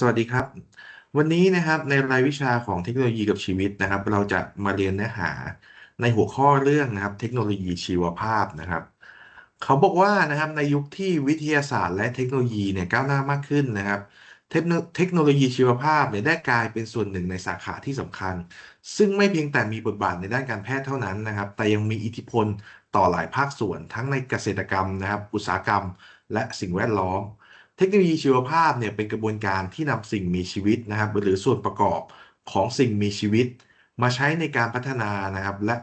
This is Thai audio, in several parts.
สวัสดีครับ วันนี้นะครับในรายวิชาของเทคโนโลยีกับชีวิตนะครับ เราจะมาเรียนเนื้อหาในหัวข้อเรื่องนะครับ เทคโนโลยีชีวภาพนะครับ เขาบอกว่านะครับในยุคที่วิทยาศาสตร์และเทคโนโลยีเนี่ยก้าวหน้ามากขึ้นนะครับ เทคโนเทคโนโลยีชีวภาพเนี่ยได้กลายเป็นส่วนหนึ่งในสาขาที่สำคัญ ซึ่งไม่เพียงแต่มีบทบาทในด้านการแพทย์เท่านั้นนะครับ แต่ยังมีอิทธิพลต่อหลายภาคส่วน ทั้งในเกษตรกรรมนะครับ อุตสาหกรรม และสิ่งแวดล้อม ทคโนโลยีชีวภาพเนี่ยเป็นกระบวนการที่นำสิ่งมีชีวิตนะครับ หรือส่วนประกอบของสิ่งมีชีวิต มาใช้ในการพัฒนานะครับ และ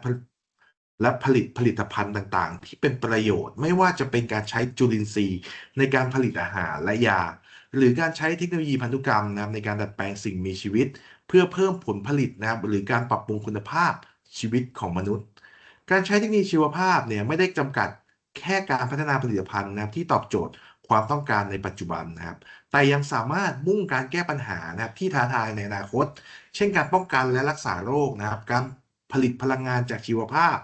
และผลิตผลิตภัณฑ์ต่างๆ ที่เป็นประโยชน์ ไม่ว่าจะเป็นการใช้จุลินทรีย์ ในการผลิตอาหารและยา หรือการใช้เทคโนโลยีพันธุกรรมนะในการดัดแปลงสิ่งมีชีวิต เพื่อเพิ่มผลผลิตนะครับหรือการปรับปรุงคุณภาพชีวิตของมนุษย์ การใช้เทคโนโลยีชีวภาพเนี่ยไม่ได้จำกัดแค่การพัฒนาผลิตภัณฑ์นะครับที่ตอบโจทย์ ความต้องการในปัจจุบันนะครับ แต่ยังสามารถมุ่งการแก้ปัญหานะครับที่ท้าทายในอนาคต เช่นการป้องกันและรักษาโรคนะครับ การผลิตพลังงานจากชีวภาพ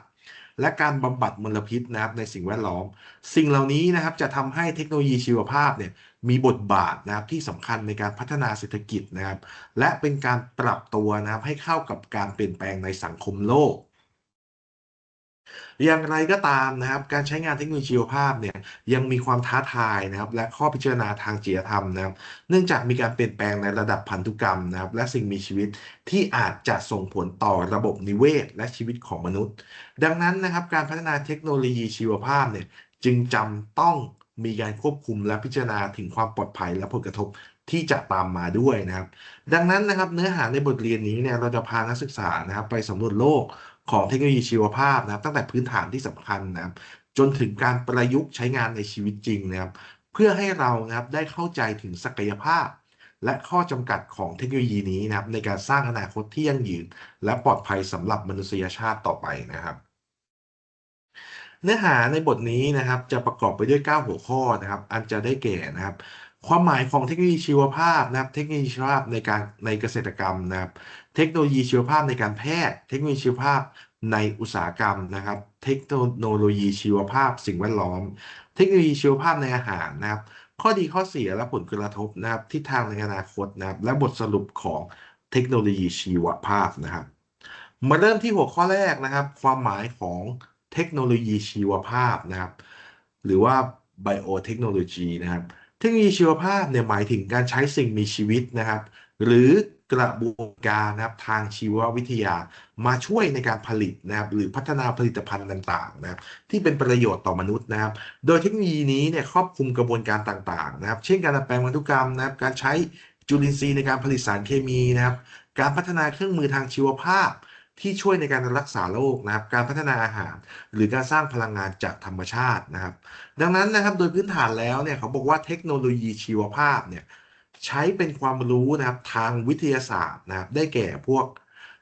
และการบำบัดมลพิษนะครับในสิ่งแวดล้อม สิ่งเหล่านี้นะครับจะทำให้เทคโนโลยีชีวภาพเนี่ยมีบทบาทนะครับที่สำคัญในการพัฒนาเศรษฐกิจนะครับ และเป็นการปรับตัวนะครับให้เข้ากับการเปลี่ยนแปลงในสังคมโลก อย่างไรก็ตามนะครับ การใช้งานเทคโนโลยีชีวภาพเนี่ยยังมีความท้าทายนะครับ และข้อพิจารณาทางจริยธรรมนะครับ เนื่องจากมีการเปลี่ยนแปลงในระดับพันธุกรรมนะครับ และสิ่งมีชีวิตที่อาจจะส่งผลต่อระบบนิเวศ และชีวิตของมนุษย์ ดังนั้นนะครับ การพัฒนาเทคโนโลยีชีวภาพเนี่ยจึงจำต้องมีการควบคุมและพิจารณาถึงความปลอดภัยและผลกระทบที่จะตามมาด้วยนะครับ ดังนั้นนะครับเนื้อหาในบทเรียนนี้เนี่ยเราจะพานักศึกษานะครับ ไปสำรวจโลก ของเทคโนโลยีชีวภาพนะครับ ตั้งแต่พื้นฐานที่สำคัญนะครับ จนถึงการประยุกต์ใช้งานในชีวิตจริงนะครับ เพื่อให้เรานะครับได้เข้าใจถึงศักยภาพ และข้อจำกัดของเทคโนโลยีนี้นะครับ ในการสร้างอนาคตที่ยั่งยืน และปลอดภัยสำหรับมนุษยชาติต่อไปนะครับเนื้อหาในบทนี้นะครับจะประกอบไปด้วย 9 หัวข้อนะครับ อันจะได้แก่นะครับ ความหมายของเทคโนโลยีชีวภาพนะครับ เทคโนโลยีชีวภาพในการในเกษตรกรรมนะครับ เทคโนโลยีชีวภาพในการแพทย์ เทคโนโลยีชีวภาพในอุตสาหกรรมนะครับ เทคโนโลยีชีวภาพ สิ่งแวดล้อม เทคโนโลยีชีวภาพในอาหารนะครับ ข้อดีข้อเสียและผลกระทบนะครับทิศทางในอนาคตนะครับ และบทสรุปของเทคโนโลยีชีวภาพนะครับ มาเริ่มที่หัวข้อแรกนะครับ ความหมายของเทคโนโลยีชีวภาพนะครับ หรือว่า biotechnology นะครับ ทคโนโลยีชีวภาพเนี่ยหมายถึงการใช้สิ่งมีชีวิตนะครับ หรือกระบวนการนะครับทางชีววิทยามาช่วยในการผลิตนะครับ หรือพัฒนาผลิตภัณฑ์ต่างๆนะครับ ที่เป็นประโยชน์ต่อมนุษย์นะครับ โดยเทคโนโลยีนี้เนี่ยครอบคลุมกระบวนการต่างๆ นะครับ เช่นการดัดแปลงพันธุกรรมนะครับ การใช้จุลินทรีย์ในการผลิตสารเคมีนะครับ การพัฒนาเครื่องมือทางชีวภาพ ที่ช่วยในการรักษาโรคนะครับ การพัฒนาอาหาร หรือการสร้างพลังงานจากธรรมชาตินะครับ ดังนั้นนะครับโดยพื้นฐานแล้วเนี่ยเขาบอกว่าเทคโนโลยีชีวภาพเนี่ยใช้เป็นความรู้นะครับทางวิทยาศาสตร์นะครับ ได้แก่พวก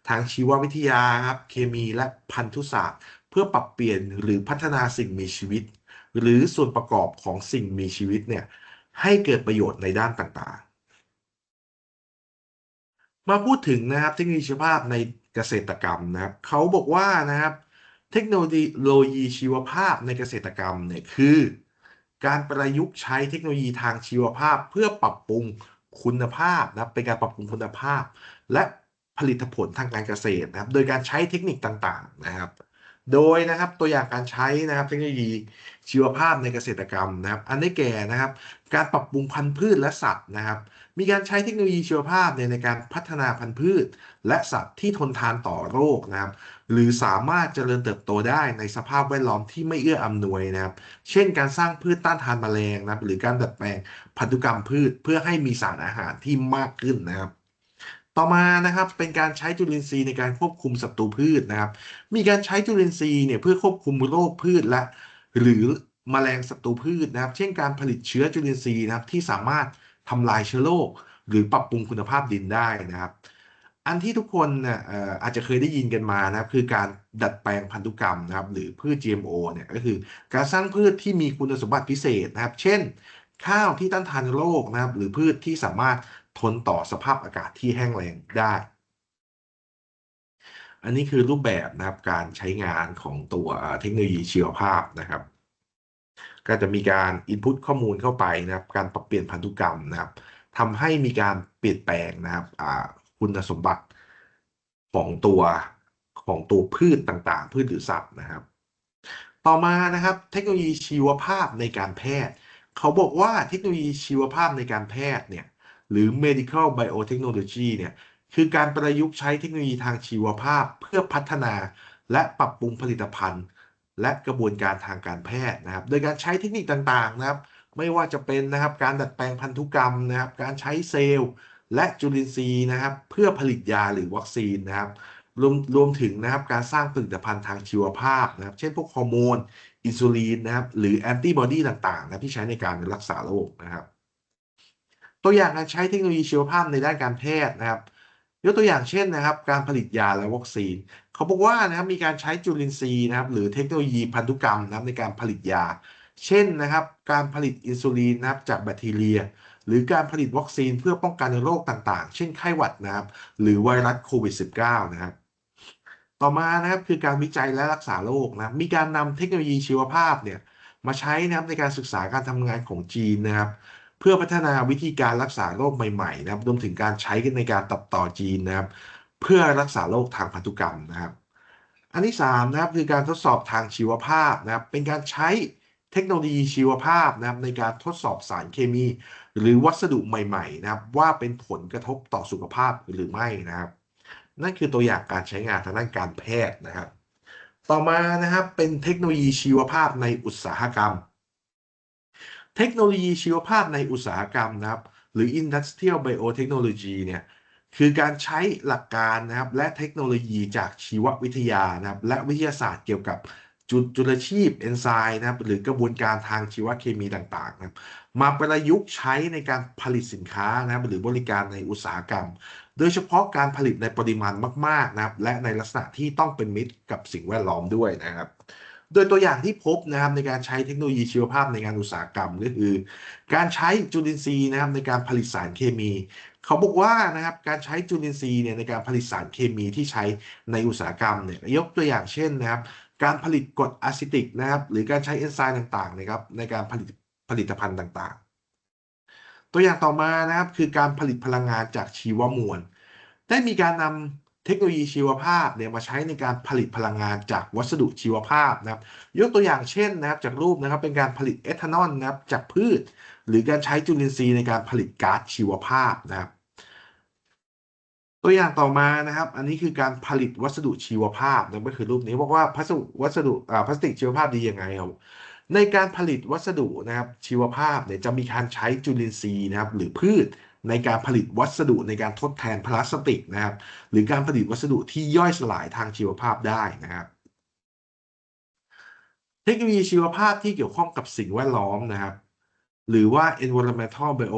ทางชีววิทยาครับเคมีและพันธุศาสตร์ เพื่อปรับเปลี่ยนหรือพัฒนาสิ่งมีชีวิต หรือส่วนประกอบของสิ่งมีชีวิตเนี่ยให้เกิดประโยชน์ในด้านต่างๆ มาพูดถึงนะครับเทคโนโลยีชีวภาพใน เกษตรกรรมนะครับเขาบอกว่านะครับเทคโนโลยีชีวภาพในเกษตรกรรมเนี่ยคือการประยุกต์ใช้เทคโนโลยีทางชีวภาพเพื่อปรับปรุงคุณภาพนะเป็นการปรับปรุงคุณภาพ และผลิตผลทางการเกษตรนะครับ โดยการใช้เทคนิคต่างๆนะครับ โดยนะครับตัวอย่างการใช้นะครับเทคโนโลยี ชีวภาพในเกษตรกรรมนะครับ อันได้แก่นะครับ การปรับปรุงพันธุ์พืชและสัตว์นะครับ มีการใช้เทคโนโลยีชีวภาพเนี่ยในการพัฒนาพันธุ์พืช และสัตว์ที่ทนทานต่อโรคนะครับ หรือสามารถเจริญเติบโตได้ในสภาพแวดล้อมที่ไม่เอื้ออำนวยนะครับ เช่น การสร้างพืชต้านทานแมลงนะครับ หรือการดัดแปลงพันธุกรรมพืช เพื่อให้มีสารอาหารที่มากขึ้นนะครับต่อมานะครับเป็นการใช้จุลินทรีย์ในการควบคุมศัตรูพืชนะครับ มีการใช้จุลินทรีย์เนี่ยเพื่อควบคุมโรคพืชและ หรือแมลงศัตรูพืชนะครับ เช่นการผลิตเชื้อจุลินทรีย์นะครับที่สามารถทำลายเชื้อโรคหรือปรับปรุงคุณภาพดินได้นะครับ อันที่ทุกคนเนี่ยอาจจะเคยได้ยินกันมานะครับ คือการดัดแปลงพันธุกรรมนะครับ หรือพืช GMO เนี่ยก็คือการสร้างพืชที่มีคุณสมบัติพิเศษนะครับ เช่น ข้าวที่ต้านทานโรคนะครับ หรือพืชที่สามารถทนต่อสภาพอากาศที่แห้งแล้งได้ อันนี้คือรูปแบบนะครับการใช้งานของตัวเทคโนโลยีชีวภาพนะครับ ก็จะมีการ input ข้อมูลเข้าไปนะครับ การปรับเปลี่ยนพันธุกรรมนะครับทำให้มีการเปลี่ยนแปลงนะครับคุณสมบัติของตัวของตัวพืชต่างๆ พืชหรือสัตว์นะครับ ต่อมานะครับ เทคโนโลยีชีวภาพในการแพทย์ เขาบอกว่าเทคโนโลยีชีวภาพในการแพทย์เนี่ยหรือ medical biotechnology เนี่ย คือการประยุกต์ใช้เทคโนโลยีทางชีวภาพเพื่อพัฒนาและปรับปรุงผลิตภัณฑ์ และกระบวนการทางการแพทย์นะครับ โดยการใช้เทคนิคต่างๆนะครับ ไม่ว่าจะเป็นนะครับการดัดแปลงพันธุกรรมนะครับ การใช้เซลล์และจุลินทรีย์นะครับ เพื่อผลิตยาหรือวัคซีนนะครับ รวมรวมถึงนะครับการสร้างผลิตภัณฑ์ทางชีวภาพนะครับ เช่นพวกฮอร์โมน อินซูลินนะครับ หรือแอนติบอดีต่างๆนะที่ใช้ในการรักษาโรคนะครับ ตัวอย่างการใช้เทคโนโลยีชีวภาพในด้านการแพทย์นะครับ ยกตัวอย่างเช่นนะครับ การผลิตยาและวัคซีน เขาบอกว่านะครับมีการใช้จุลินทรีย์นะครับ หรือเทคโนโลยีพันธุกรรมนะครับในการผลิตยา เช่นนะครับ การผลิตอินซูลินนะครับจากแบคทีเรีย หรือการผลิตวัคซีนเพื่อป้องกันโรคต่างๆ เช่นไข้หวัดนะครับ หรือไวรัสโควิด -19 นะครับต่อมานะครับคือการวิจัยและรักษาโรคนะมีการนำเทคโนโลยีชีวภาพเนี่ยมาใช้นะครับในการศึกษาการทำงานของจีนนะครับ พื่อพัฒนาวิธีการรักษาโรคใหม่ๆนะครับรวมถึงการใช้ในการตัดต่อจีนนะครับ เพื่อรักษาโรคทางพันธุกรรมนะครับ อันที่3นะครับคือการทดสอบทางชีวภาพนะครับ เป็นการใช้เทคโนโลยีชีวภาพนะครับ ในการทดสอบสารเคมี หรือวัสดุใหม่ๆนะครับ ว่าเป็นผลกระทบต่อสุขภาพหรือไม่นะครับ นั่นคือตัวอย่างการใช้งานทางด้านการแพทย์นะครับ ต่อมานะครับเป็นเทคโนโลยีชีวภาพในอุตสาหกรรม เทคโนโลยีชีวภาพในอุตสาหกรรมนะครับ หรือ Industrial Biotechnology เนี่ยคือการใช้หลักการนะครับและเทคโนโลยีจากชีววิทยานะครับและวิทยาศาสตร์เกี่ยวกับจุดจุลชีพเอนไซม์นะครับหรือกระบวนการทางชีวเคมีต่างๆนะครับมาประยุกต์ใช้ในการผลิตสินค้านะครับหรือบริการในอุตสาหกรรม โดยเฉพาะการผลิตในปริมาณมากๆนะครับและในลักษณะที่ต้องเป็นมิตรกับสิ่งแวดล้อมด้วยนะครับ โดยตัวอย่างที่พบนะครับในการใช้เทคโนโลยีชีวภาพในงานอุตสาหกรรมก็คือ การใช้จุลินทรีย์นะครับในการผลิตสารเคมี เขาบอกว่านะครับการใช้จุลินทรีย์เนี่ยในการผลิตสารเคมีที่ใช้ในอุตสาหกรรมเนี่ยยกตัวอย่างเช่นนะครับการผลิตกรดอะซิติกนะครับหรือการใช้เอนไซม์ต่างๆนะครับในการผลิตผลิตภัณฑ์ต่างๆ ตัวอย่างต่อมานะครับคือการผลิตพลังงานจากชีวมวล ได้มีการนำ เทคโนโลยีชีวภาพเนี่ยมาใช้ในการผลิตพลังงานจากวัสดุชีวภาพนะครับ ยกตัวอย่างเช่นนะครับจากรูปนะครับเป็นการผลิตเอทานอลนะครับจากพืช หรือการใช้จุลินทรีย์ในการผลิตก๊าซชีวภาพนะครับ ตัวอย่างต่อมานะครับ อันนี้คือการผลิตวัสดุชีวภาพนะก็คือรูปนี้บอกว่าวัสดุวัสดุอ่าพลาสติกชีวภาพดียังไงครับในการผลิตวัสดุนะครับชีวภาพเนี่ยจะมีการใช้จุลินทรีย์นะครับหรือพืช ในการผลิตวัสดุในการทดแทนพลาสติกนะครับ หรือการผลิตวัสดุที่ย่อยสลายทางชีวภาพได้นะครับ เทคโนโลยีชีวภาพที่เกี่ยวข้องกับสิ่งแวดล้อมนะครับ หรือว่า environmental bio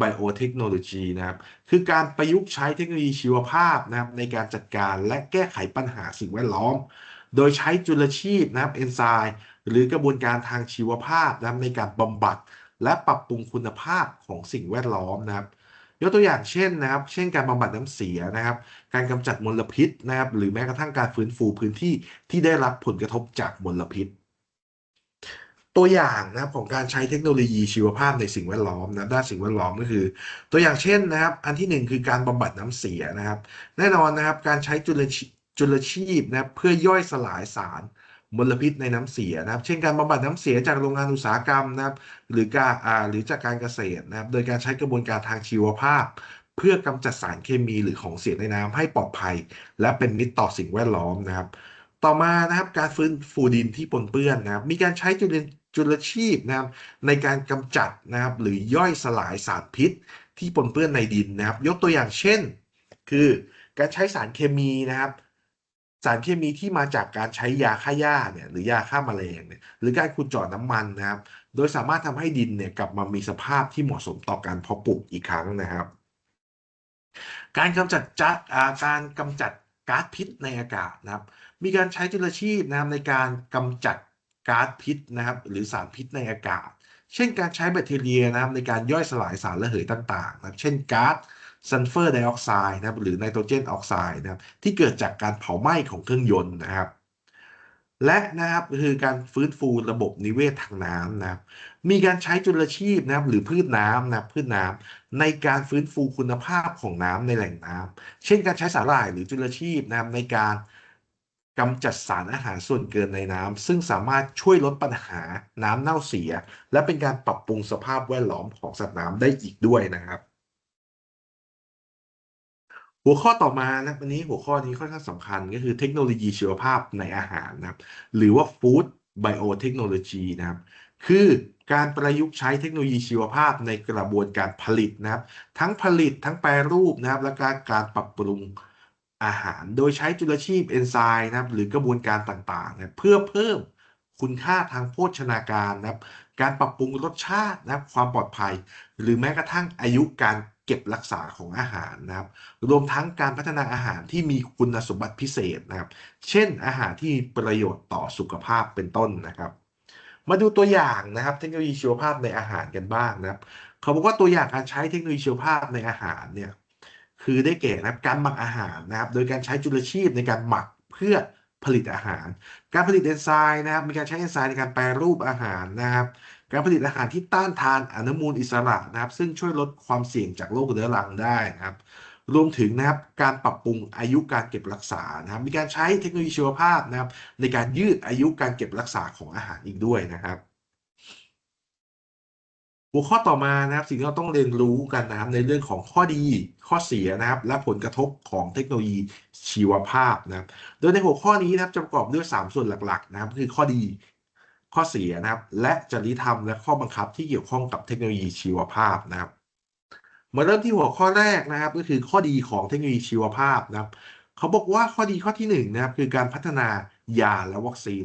biotechnology นะครับ คือการประยุกต์ใช้เทคโนโลยีชีวภาพนะครับ ในการจัดการและแก้ไขปัญหาสิ่งแวดล้อม โดยใช้จุลชีพนะครับเอนไซม์หรือกระบวนการทางชีวภาพนะครับในการบำบัด และปรับปรุงคุณภาพของสิ่งแวดล้อมนะครับ ยกตัวอย่างเช่นนะครับ เช่นการบำบัดน้ำเสียนะครับ การกำจัดมลพิษนะครับ หรือแม้กระทั่งการฟื้นฟูพื้นที่ที่ได้รับผลกระทบจากมลพิษ ตัวอย่างนะครับของการใช้เทคโนโลยีชีวภาพในสิ่งแวดล้อมนะด้านสิ่งแวดล้อมก็คือ ตัวอย่างเช่นนะครับ อันที่หนึ่งคือการบำบัดน้ำเสียนะครับ แน่นอนนะครับการใช้จุลชีจุลชีพนะครับเพื่อย่อยสลายสาร มลพิษในน้ำเสียนะครับ เช่นการบำบัดน้ำเสียจากโรงงานอุตสาหกรรมนะครับ หรือการอ่าหรือจากการเกษตรนะครับ โดยการใช้กระบวนการทางชีวภาพ เพื่อกำจัดสารเคมีหรือของเสียในน้ำให้ปลอดภัย และเป็นมิตรต่อสิ่งแวดล้อมนะครับ ต่อมานะครับการฟื้นฟูดินที่ปนเปื้อนนะครับ มีการใช้จุลินจุลชีพนะครับในการกำจัดนะครับ หรือย่อยสลายสารพิษ ที่ปนเปื้อนในดินนะครับ ยกตัวอย่างเช่น คือการใช้สารเคมีนะครับ สารเคมีที่มาจากการใช้ยาฆ่าหญ้าเนี่ยหรือยาฆ่าแมลงเนี่ยหรือการขุดเจาะน้ำมันนะครับ โดยสามารถทำให้ดินเนี่ยกลับมามีสภาพที่เหมาะสมต่อการเพาะปลูกอีกครั้งนะครับ การกำจัดจัดอ่าการกำจัดก๊าซพิษในอากาศนะครับ มีการใช้จุลชีพนะครับในการกำจัดก๊าซพิษนะครับ หรือสารพิษในอากาศ เช่นการใช้แบคทีเรียนะครับในการย่อยสลายสารระเหยต่างๆ นะครับ เช่นก๊าซ ซัลเฟอร์ไดออกไซด์นะครับหรือไนโตรเจนออกไซด์นะครับที่เกิดจากการเผาไหม้ของเครื่องยนต์นะครับและนะครับคือการฟื้นฟูระบบนิเวศทางน้ำนะครับมีการใช้จุลชีพนะครับหรือพืชน้ำนะครับพืชน้ำในการฟื้นฟูคุณภาพของน้ำในแหล่งน้ำเช่นการใช้สาหร่ายหรือจุลชีพนะครับในการกำจัดสารอาหารส่วนเกินในน้ำซึ่งสามารถช่วยลดปัญหาน้ำเน่าเสีย และเป็นการปรับปรุงสภาพแวดล้อมของสัตว์น้ำได้อีกด้วยนะครับ หัวข้อต่อมานะวันนี้หัวข้อนี้ค่อนข้างสำคัญก็คือเทคโนโลยีชีวภาพในอาหารนะครับหรือว่า Food Biotechnology นะครับคือการประยุกต์ใช้เทคโนโลยีชีวภาพในกระบวนการผลิตนะครับ ทั้งผลิตทั้งแปรรูปนะครับ และการการปรับปรุงอาหาร โดยใช้จุลชีพเอนไซม์นะครับ หรือกระบวนการต่างๆนะเพื่อเพิ่มคุณค่าทางโภชนาการนะครับ การปรับปรุงรสชาตินะครับ ความปลอดภัย หรือแม้กระทั่งอายุการ เก็บรักษาของอาหารนะครับ รวมทั้งการพัฒนาอาหารที่มีคุณสมบัติพิเศษนะครับ เช่น อาหารที่มีประโยชน์ต่อสุขภาพเป็นต้นนะครับ มาดูตัวอย่างนะครับ เทคโนโลยีชีวภาพในอาหารกันบ้างนะครับ เขาบอกว่าตัวอย่างการใช้เทคโนโลยีชีวภาพในอาหารเนี่ยคือได้แก่นะครับการหมักอาหารนะครับ โดยการใช้จุลชีพในการหมักเพื่อผลิตอาหาร การผลิตเอนไซม์นะครับ มีการใช้เอนไซม์ในการแปรรูปอาหารนะครับ การผลิตอาหารที่ต้านทานอนุมูลอิสระนะครับ ซึ่งช่วยลดความเสี่ยงจากโรคเรื้อรังได้นะครับ รวมถึงนะครับการปรับปรุงอายุการเก็บรักษานะครับ มีการใช้เทคโนโลยีชีวภาพนะครับ ในการยืดอายุการเก็บรักษาของอาหารอีกด้วยนะครับหัวข้อต่อมานะครับสิ่งที่เราต้องเรียนรู้กันนะครับในเรื่องของข้อดีข้อเสียนะครับ และผลกระทบของเทคโนโลยีชีวภาพนะครับ โดยในหัวข้อนี้นะครับจะประกอบด้วย 3 ส่วนหลักๆ นะครับ คือข้อดี ข้อเสียนะครับ และจริยธรรมและข้อบังคับที่เกี่ยวข้องกับเทคโนโลยีชีวภาพนะครับ มาเริ่มที่หัวข้อแรกนะครับ ก็คือข้อดีของเทคโนโลยีชีวภาพนะครับเขาบอกว่าข้อดีข้อที่หนึ่งนะครับคือการพัฒนายาและวัคซีน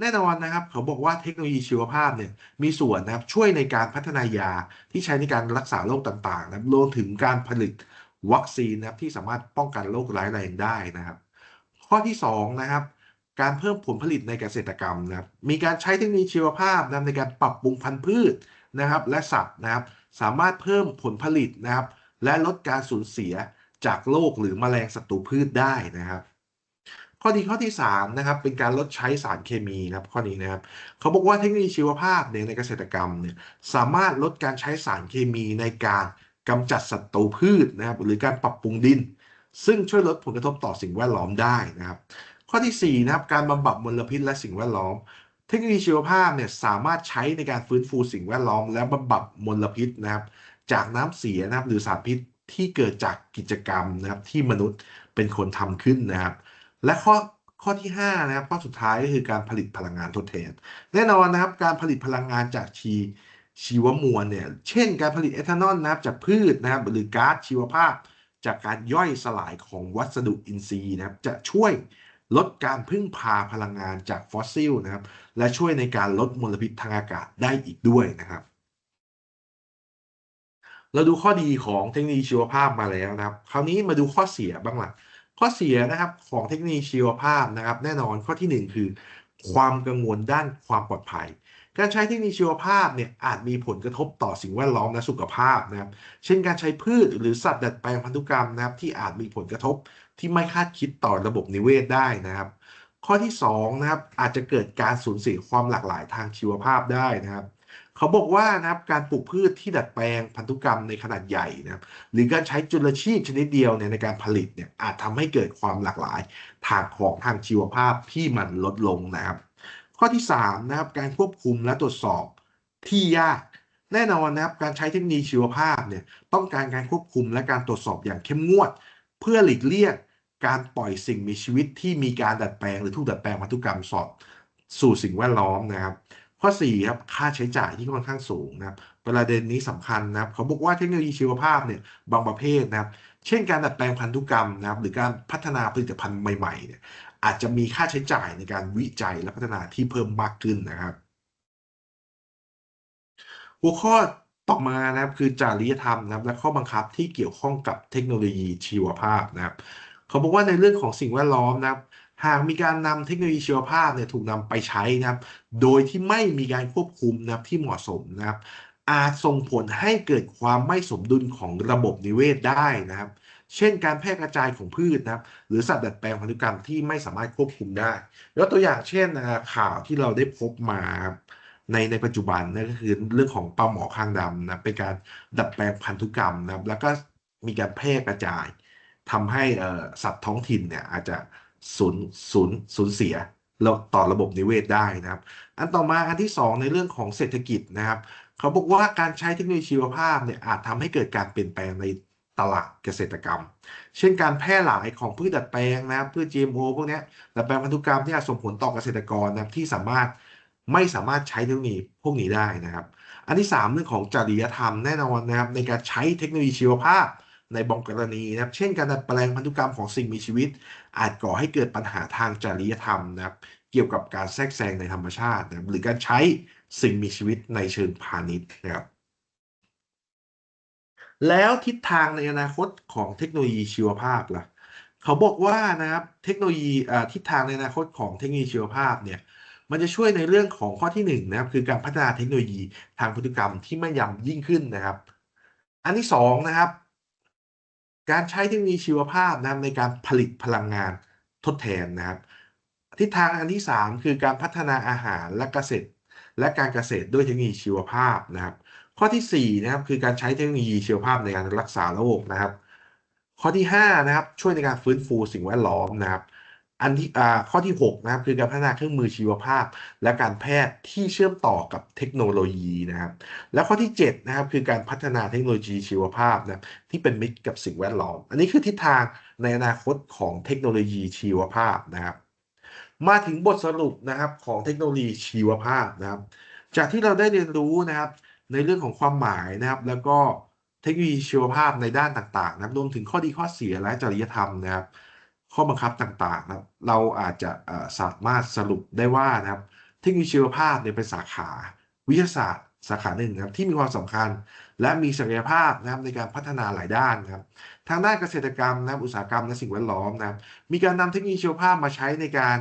แน่นอนนะครับ เขาบอกว่าเทคโนโลยีชีวภาพเนี่ยมีส่วนนะครับช่วยในการพัฒนายาที่ใช้ในการรักษาโรคต่างๆนะครับรวมถึงการผลิตวัคซีนนะครับที่สามารถป้องกันโรคร้ายแรงได้นะครับ ข้อที่สองนะครับ การเพิ่มผลผลิตในเกษตรกรรมนะครับ มีการใช้เทคโนโลยีชีวภาพนะในการปรับปรุงพันธุ์พืชนะครับ และสัตว์นะครับ สามารถเพิ่มผลผลิตนะครับ และลดการสูญเสียจากโรคหรือแมลงศัตรูพืชได้นะครับ ข้อดีข้อที่3นะครับ เป็นการลดใช้สารเคมีนะครับ ข้อนี้นะครับ เขาบอกว่าเทคโนโลยีชีวภาพในเกษตรกรรมเนี่ยสามารถลดการใช้สารเคมีในการกำจัดศัตรูพืชนะครับ หรือการปรับปรุงดิน ซึ่งช่วยลดผลกระทบต่อสิ่งแวดล้อมได้นะครับ ข้อที่4นะครับการบำบัดมลพิษและสิ่งแวดล้อม เทคโนโลยีชีวภาพเนี่ยสามารถใช้ในการฟื้นฟูสิ่งแวดล้อม และบำบัดมลพิษนะครับจากน้ำเสียนะครับหรือสารพิษที่เกิดจากกิจกรรมนะครับที่มนุษย์เป็นคนทำขึ้นนะครับ และข้อข้อที่5นะครับข้อสุดท้ายก็คือการผลิตพลังงานทดแทน แน่นอนนะครับการผลิตพลังงานจากชีชีวมวลเนี่ยเช่น การผลิตเอทานอลนะครับจากพืชนะครับหรือก๊าซชีวภาพ จากการย่อยสลายของวัสดุอินทรีย์นะครับจะช่วย ลดการพึ่งพาพลังงานจากฟอสซิลนะครับและช่วยในการลดมลพิษทางอากาศได้อีกด้วยนะครับ เราดูข้อดีของเทคโนโลยีชีวภาพมาแล้วนะครับ คราวนี้มาดูข้อเสียบ้างล่ะข้อเสียนะครับของเทคโนโลยีชีวภาพนะครับ แน่นอนข้อที่ 1 คือ ความกังวลด้านความปลอดภัย การใช้เทคโนโลยีชีวภาพเนี่ยอาจมีผลกระทบต่อสิ่งแวดล้อมและสุขภาพนะครับ เช่นการใช้พืชหรือสัตว์ดัดแปลงพันธุกรรมนะครับที่อาจมีผลกระทบ ที่ไม่คาดคิดต่อระบบนิเวศได้นะครับ ข้อที่2นะครับอาจจะเกิดการสูญเสียความหลากหลายทางชีวภาพได้นะครับเขาบอกว่านะครับการปลูกพืชที่ดัดแปลงพันธุกรรมในขนาดใหญ่นะครับหรือการใช้จุลชีพชนิดเดียวเนี่ยในการผลิตเนี่ยอาจทำให้เกิดความหลากหลายทางของทางชีวภาพที่มันลดลงนะครับ ข้อที่3นะครับการควบคุมและตรวจสอบที่ยากแน่นอนนะครับการใช้เทคโนโลยีชีวภาพเนี่ยต้องการการควบคุมและการตรวจสอบอย่างเข้มงวด เพื่อหลีกเลี่ยงการปล่อยสิ่งมีชีวิตที่มีการดัดแปลงหรือถูกดัดแปลงพันธุกรรมสอดสู่สิ่งแวดล้อมนะครับ ข้อ4ครับค่าใช้จ่ายที่ค่อนข้างสูงนะครับประเด็นนี้สำคัญนะครับเขาบอกว่าเทคโนโลยีชีวภาพเนี่ยบางประเภทนะครับ เช่นการดัดแปลงพันธุกรรมนะครับ หรือการพัฒนาผลิตภัณฑ์ใหม่ๆเนี่ยอาจจะมีค่าใช้จ่ายในการวิจัยและพัฒนาที่เพิ่มมากขึ้นนะครับ หัวข้อ ต่อมานะครับคือจริยธรรมนะครับและข้อบังคับที่เกี่ยวข้องกับเทคโนโลยีชีวภาพนะครับเขาบอกว่าในเรื่องของสิ่งแวดล้อมนะครับหากมีการนำเทคโนโลยีชีวภาพเนี่ยถูกนำไปใช้นะครับ โดยที่ไม่มีการควบคุมนะครับที่เหมาะสมนะครับ อาจส่งผลให้เกิดความไม่สมดุลของระบบนิเวศได้นะครับ เช่นการแพร่กระจายของพืชนะครับ หรือสัตว์ดัดแปลงพันธุกรรมที่ไม่สามารถควบคุมได้ ยกตัวอย่างเช่นข่าวที่เราได้พบมา ในในปัจจุบันนั่นก็คือเรื่องของปลาหมอคางดำนะเป็นการดัดแปลงพันธุกรรมนะครับแล้วก็มีการแพร่กระจายทำให้เอ่อสัตว์ท้องถิ่นเนี่ยอาจจะสูญสูญสูญเสียแล้วต่อระบบนิเวศได้นะครับ อันต่อมาอันที่สองในเรื่องของเศรษฐกิจนะครับ เขาบอกว่าการใช้เทคโนโลยีชีวภาพเนี่ยอาจทำให้เกิดการเปลี่ยนแปลงในตลาดเกษตรกรรม เช่นการแพร่หลายของพืชดัดแปลงนะครับพืช GMO พวกนี้ดัดแปลงพันธุกรรมที่อาจส่งผลต่อเกษตรกรนะครับที่สามารถ ไม่สามารถใช้เทคโนโลยีพวกนี้ได้นะครับ อันที่สามเรื่องของจริยธรรมแน่นอนนะครับ ในการใช้เทคโนโลยีชีวภาพในบางกรณีนะครับ เช่นการดัดแปลงพันธุกรรมของสิ่งมีชีวิต อาจก่อให้เกิดปัญหาทางจริยธรรมนะครับ เกี่ยวกับการแทรกแซงในธรรมชาตินะครับหรือการใช้สิ่งมีชีวิตในเชิงพาณิชย์นะครับแล้วทิศทางในอนาคตของเทคโนโลยีชีวภาพล่ะ เขาบอกว่านะครับเทคโนโลยีทิศทางในอนาคตของเทคโนโลยีชีวภาพเนี่ย มันจะช่วยในเรื่องของข้อที่หนึ่งนะครับคือการพัฒนาเทคโนโลยีทางพันธุกรรมที่แม่นยำยิ่งขึ้นนะครับ อันที่สองนะครับ การใช้เทคโนโลยีชีวภาพนะครับในการผลิตพลังงานทดแทนนะครับทิศทางอันที่ 3 คือการพัฒนาอาหารและเกษตร และการเกษตรด้วยเทคโนโลยีชีวภาพนะครับ ข้อที่4นะครับคือการใช้เทคโนโลยีชีวภาพในการรักษาโรคนะครับ ข้อที่5นะครับช่วยในการฟื้นฟูสิ่งแวดล้อมนะครับ อันที่อ่าข้อที่6นะครับคือการพัฒนาเครื่องมือชีวภาพ และการแพทย์ที่เชื่อมต่อกับเทคโนโลยีนะครับ และข้อที่7นะครับคือการพัฒนาเทคโนโลยีชีวภาพนะครับที่เป็นมิตรกับสิ่งแวดล้อม อันนี้คือทิศทางในอนาคตของเทคโนโลยีชีวภาพนะครับ มาถึงบทสรุปนะครับของเทคโนโลยีชีวภาพนะครับ จากที่เราได้เรียนรู้นะครับในเรื่องของความหมายนะครับ แล้วก็เทคโนโลยีชีวภาพในด้านต่างๆนะครับรวมถึงข้อดีข้อเสียและจริยธรรมนะครับ ข้อบังคับต่างๆนะครับ เราอาจจะสามารถสรุปได้ว่านะครับเทคโนโลยีชีวภาพเนี่ยเป็นสาขาวิทยาศาสตร์สาขาหนึ่งนะครับที่มีความสำคัญ และมีศักยภาพนะครับในการพัฒนาหลายด้านนะครับทางด้านเกษตรกรรมนะครับอุตสาหกรรมและสิ่งแวดล้อมนะครับมีการนำเทคโนโลยีชีวภาพมาใช้ในการ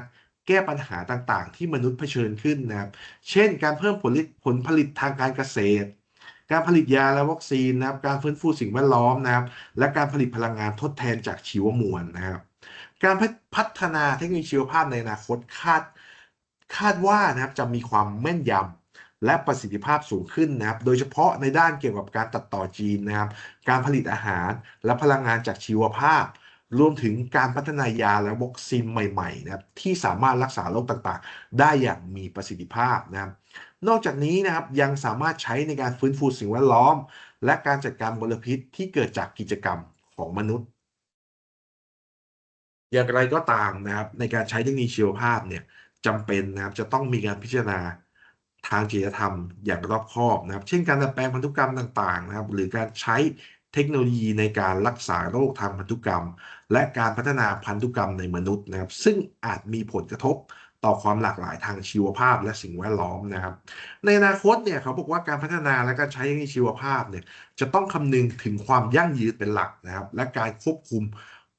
แก้ปัญหาต่างๆ ที่มนุษย์เผชิญขึ้นนะครับ เช่น การเพิ่มผลผลผลผลิตทางการเกษตร การผลิตยาและวัคซีนนะครับ การฟื้นฟูสิ่งแวดล้อมนะครับ และการผลิตพลังงานทดแทนจากชีวมวลนะครับ การพัฒนาเทคโนโลยีชีวภาพในอนาคตคาดคาดว่านะครับจะมีความแม่นยำและประสิทธิภาพสูงขึ้นนะครับ โดยเฉพาะในด้านเกี่ยวกับการตัดต่อจีนนะครับ การผลิตอาหารและพลังงานจากชีวภาพ รวมถึงการพัฒนายาและวัคซีนใหม่ๆนะครับที่สามารถรักษาโรคต่างๆ ได้อย่างมีประสิทธิภาพนะครับ นอกจากนี้นะครับยังสามารถใช้ในการฟื้นฟูสิ่งแวดล้อม และการจัดการมลพิษที่เกิดจากกิจกรรมของมนุษย์ อย่างไรก็ตามนะครับในการใช้เทคโนโลยีชีวภาพเนี่ยจำเป็นนะครับจะต้องมีการพิจารณาทางจริยธรรมอย่างรอบคอบนะครับ เช่นการดัดแปลงพันธุกรรมต่างๆนะครับ หรือการใช้เทคโนโลยีในการรักษาโรคทางพันธุกรรม และการพัฒนาพันธุกรรมในมนุษย์นะครับ ซึ่งอาจมีผลกระทบ ต่อความหลากหลายทางชีวภาพและสิ่งแวดล้อมนะครับ ในอนาคตเนี่ยเขาบอกว่าการพัฒนาและการใช้เทคโนโลยีชีวภาพเนี่ยจะต้องคำนึงถึงความยั่งยืนเป็นหลักนะครับ และการควบคุม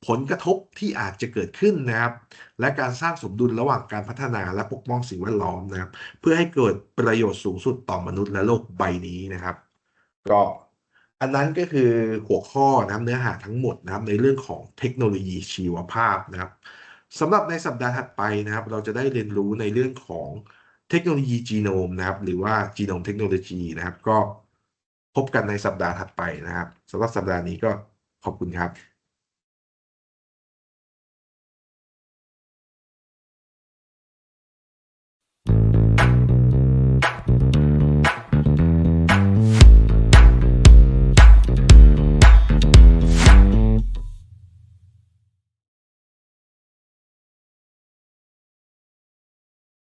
ผลกระทบที่อาจจะเกิดขึ้นนะครับ และการสร้างสมดุลระหว่างการพัฒนาและปกป้องสิ่งแวดล้อมนะครับ เพื่อให้เกิดประโยชน์สูงสุดต่อมนุษย์และโลกใบนี้นะครับ ก็อันนั้นก็คือหัวข้อนะครับเนื้อหาทั้งหมดนะครับในเรื่องของเทคโนโลยีชีวภาพนะครับ สำหรับในสัปดาห์ถัดไปนะครับ เราจะได้เรียนรู้ในเรื่องของเทคโนโลยีจีโนมนะครับ หรือว่าจีโนมเทคโนโลยีนะครับ ก็พบกันในสัปดาห์ถัดไปนะครับสำหรับสัปดาห์นี้ก็ขอบคุณครับ